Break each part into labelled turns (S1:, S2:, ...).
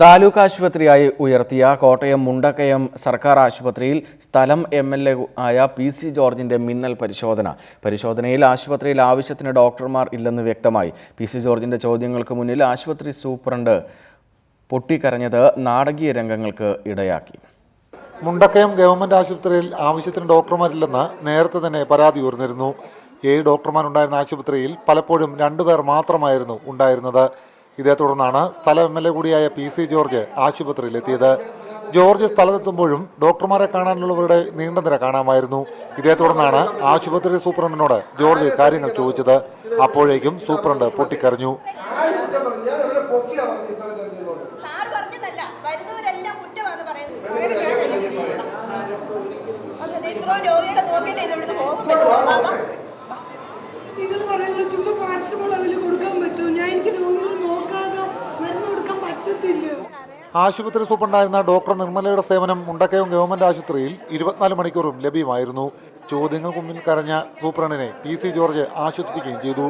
S1: താലൂക്ക് ആശുപത്രിയായി ഉയർത്തിയ കോട്ടയം മുണ്ടക്കയം സർക്കാർ ആശുപത്രിയിൽ സ്ഥലം എം എൽ എ ആയ പി സി ജോർജിന്റെ മിന്നൽ പരിശോധന. പരിശോധനയിൽ ആശുപത്രിയിൽ ആവശ്യത്തിന് ഡോക്ടർമാർ ഇല്ലെന്ന് വ്യക്തമായി. പി സി ജോർജിന്റെ ചോദ്യങ്ങൾക്ക് മുന്നിൽ ആശുപത്രി സൂപ്രണ്ട് പൊട്ടിക്കരഞ്ഞത് നാടകീയ രംഗങ്ങൾക്ക് ഇടയാക്കി.
S2: മുണ്ടക്കയം ഗവൺമെന്റ് ആശുപത്രിയിൽ ആവശ്യത്തിന് ഡോക്ടർമാരില്ലെന്ന് നേരത്തെ തന്നെ പരാതി ഉയർന്നിരുന്നു. ഏഴ് ഡോക്ടർമാരുണ്ടായിരുന്ന ആശുപത്രിയിൽ പലപ്പോഴും രണ്ടുപേർ മാത്രമായിരുന്നു ഉണ്ടായിരുന്നത്. ഇതേ തുടർന്നാണ് സ്ഥല എം എൽ എ കൂടിയായ പി സി ജോർജ് ആശുപത്രിയിലെത്തിയത്. ജോർജ് സ്ഥലത്തെത്തുമ്പോഴും ഡോക്ടർമാരെ കാണാനുള്ളവരുടെ നീണ്ട നിര കാണാമായിരുന്നു. ഇതേ തുടർന്നാണ് ആശുപത്രി സൂപ്രണ്ടിനോട് ജോർജ് കാര്യങ്ങൾ ചോദിച്ചത്. അപ്പോഴേക്കും സൂപ്രണ്ട് പൊട്ടിക്കരഞ്ഞു.
S3: ഇത്രയും രോഗികളെ നോക്കിയിട്ട് ഇവിടുന്ന് പോകാൻ
S2: ആശുപത്രി സൂപ്രണ്ടായിരുന്ന ഡോക്ടർ നിർമ്മലയുടെ സേവനം മുണ്ടക്കയം ഗവൺമെന്റ് ആശുപത്രിയിൽ ഇരുപത്തിനാല് മണിക്കൂറും ലഭ്യമായിരുന്നു. ചോദ്യങ്ങൾക്ക് മുമ്പിൽ കരഞ്ഞ സൂപ്രണ്ടിനെ പി സി ജോർജ് ആശ്വസിപ്പിക്കുകയും ചെയ്തു.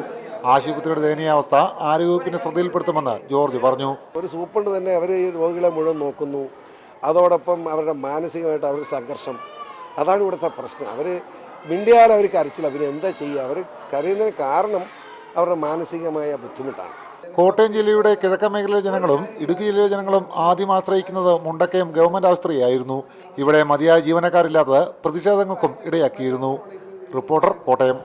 S2: ആശുപത്രിയുടെ ദയനീയാവസ്ഥ ആരോഗ്യവകുപ്പിന്റെ ശ്രദ്ധയിൽപ്പെടുത്തുമെന്ന് ജോർജ് പറഞ്ഞു.
S4: ഒരു സൂപ്രണ്ട് തന്നെ അവർ രോഗികളെ മുഴുവൻ നോക്കുന്നു. അതോടൊപ്പം അവരുടെ മാനസികമായിട്ട് അവർ സംഘർഷം. അതാണ് ഇവിടുത്തെ പ്രശ്നം. അവർ മിണ്ടിയാൽ അവർ കരച്ചില്ല എന്താ ചെയ്യുക? അവർ കരയുന്നതിന് കാരണം അവരുടെ മാനസികമായ ബുദ്ധിമുട്ടാണ്.
S2: കോട്ടയം ജില്ലയുടെ കിഴക്കൻ മേഖലയിലെ ജനങ്ങളും ഇടുക്കി ജില്ലയിലെ ജനങ്ങളും ആദ്യം ആശ്രയിക്കുന്നത് മുണ്ടക്കയം ഗവൺമെന്റ് ആശുപത്രിയായിരുന്നു. ഇവിടെ മതിയായ ജീവനക്കാരില്ലാത്തത് പ്രതിഷേധങ്ങൾക്കും ഇടയാക്കിയിരുന്നു. റിപ്പോർട്ടർ കോട്ടയം.